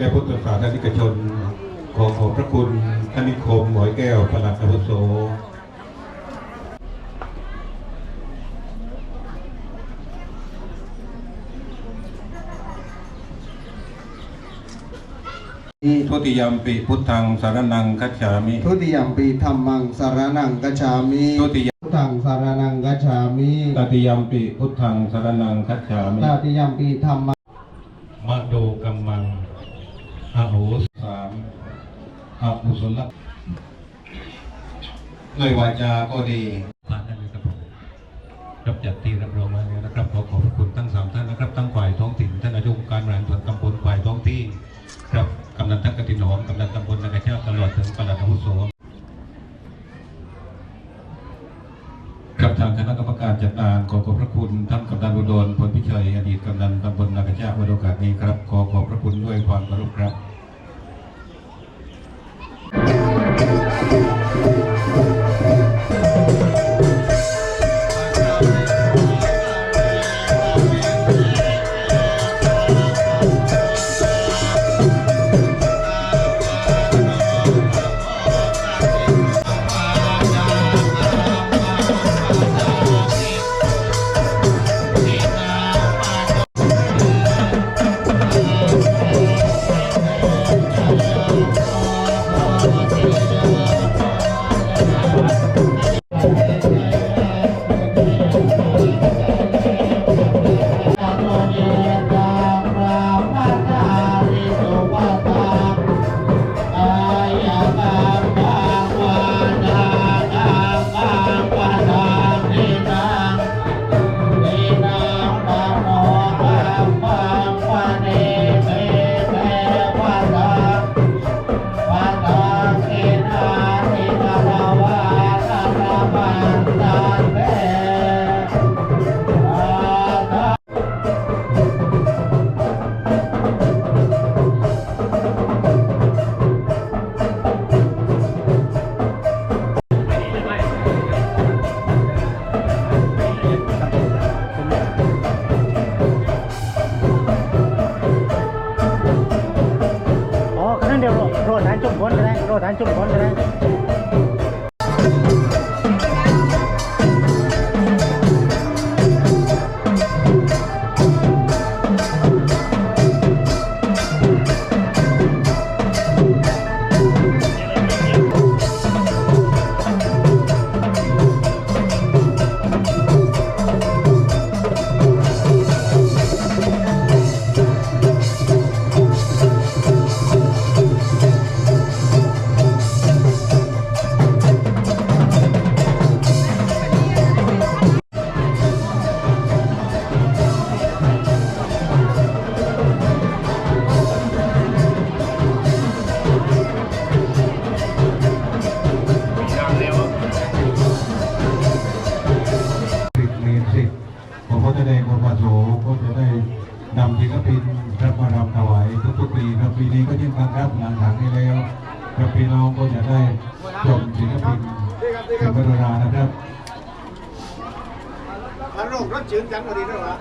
จัดงานและพุทธศาสนิกชน ขอขอบพระคุณท่านนิคมหมอยแก้วปลัดอาวุโสทุติยมปิพุทธังสารนังคัจฉามิ ทุติยมปีธรรมังสารนังกัจฉามิทุติยพุทธังสารนังกัจฉามิตติยมปิพุทธังสารนังคัจฉามิตติยมปีธรรมังมะโดกัมมังอโหสาม อกุศลด้วยวาจาก็ดีผ่านได้เลยครับผมรับจัดที่รับรองมาแล้วนะครับขอขอบพระคุณทั้งสามท่านนะครับทั้งฝ่ายท้องถิ่นท่านนายกองค์การบริหารส่วนตำบลฝ่ายท้องที่ครับกำนันทักกตินหอมกำนันตำบลนากระเช้าตลอดถึงปลัดอาวุโสกับทางคณะกรรมการจัดงานขอขอบพระคุณท่านกำนันอุดรพลพิชัยอดีตกำนันตำบลนากระเช้าวันโอกาสนี้ครับขอขอบพระคุณด้วยความเคารพครับ ใช่ไหม ครับพี่น้องก็จะได้ชมศิลปินเป็นเวลานะครับอารมณ์รถจืดจังกว่าดีด้วยวะ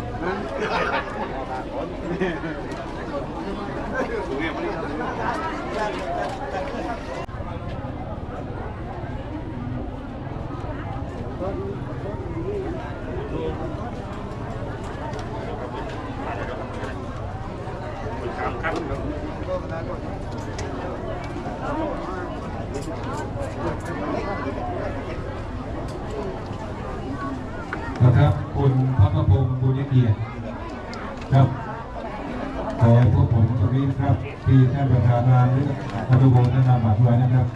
นะครับคุณพักพงศ์บุญเกียรติครับขอพวกผมตรงนี้ครับ ที่ท่านประธานงานหรืออนุโมทนาบัตรไว้นะครับ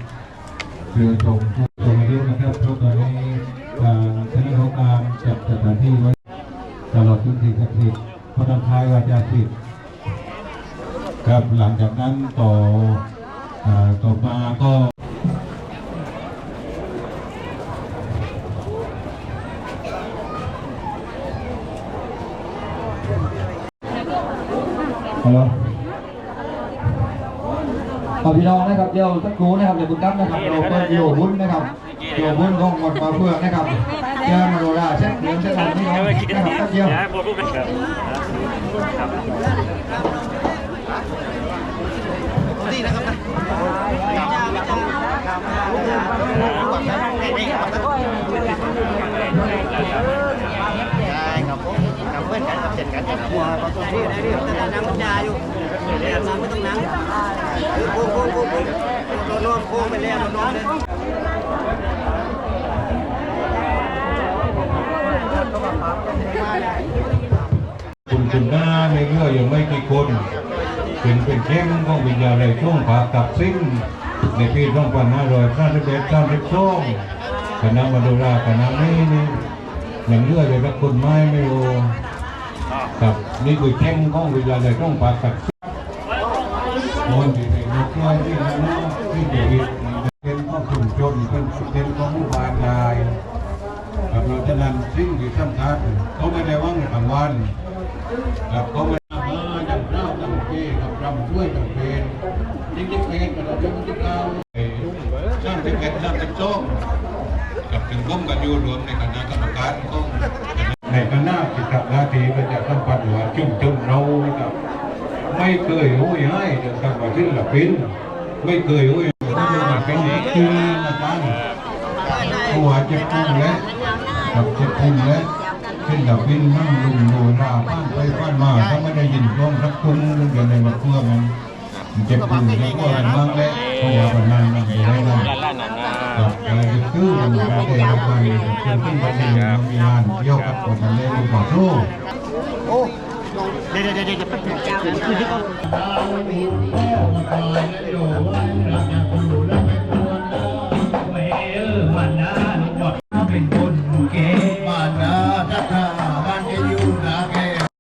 คือส่งส่งอายุนะครับเพราะตอนนี้ทางคณะกรรมการจัดสถานที่ไว้ตลอดทุกสิ่งศักดิ์สิทธิ์พระนำท้ายวาจาสิทธิ์ครับหลังจากนั้นต่อ ต่อมาก็ฮัลโหลขอพี่น้องนะครับเดี๋ยวสักครู่นะครับเดี๋ยวคุณตั้มนะครับเราเปิดโยบุ้นนะครับโยบุ้นของหมดมาเพื่อนะครับเจ้ามาโรดาเช็คเหลืองเช็คอันนี้น้องนะครับแป๊บเดียว มือนกันครับเช่ คุณคุณหน้าในเรื่อยังไม่กี่คน เป็นเป็นเข้มของวิญญาณในช่วงผาตับซิ่งในปีต้องพันห้าร้อยสามสิบเอ็ดสามสิบสองคณะมาดูราคณะนี้นี่ยังเรื่อเลยละคนไม่ไม่รู้ ครับนี่คือเข้มของวิญญาณในช่วงผ่าตัดสิ้นคนที่เป็นนกน้อยที่นั่นนะที่เด็กเป็นของชุมชนเป็นเป็นของบานยายครับเราจะนำสิ่งที่สำคัญเขาไม่ได้ว่างในกลางวันครับเขาไม่ได้มาอย่างเจ้าตั้งเกกับรำช่วยกันเป็นยิ่งยิ่งเป็นกับเราจะยิ่งเก้าสร้างเป็นเกิดสร้างเป็นโซ่กับถึงร่วมกันอยู่รวมในคณะกรรมการของ ในคณะกิจกรรมนาทีก็จะต้องปัดหัวจุ่มจุ่มเราครับ ไม่เคยโอ้ยให้เดินทางมาที่ละปินไม่เคยโอ้ยไม่เคยมาเป็นนี้คืออาจารย์หัวจ็บพุงและกับจ็บพุงและขึ้นดับบินมั่งลุงโนราบ้านไปบ้านมาถ้าไม่ได้ยินร้องสักตุ้งเดี๋ยวในมาเพื่อมันจ็บพุงแล้วก็อะไรบ้างและหัวประมาณนั้นอยู่ได้นั่นกั บอะไรคือมันการได้รับการจนขึ้นไปในมีงานเกี่ยวกับคนทะเลต่อสู้เดี๋ยวเดี๋ยวเดี๋ยวเดี๋ยวแป๊บนึงคืนที่เ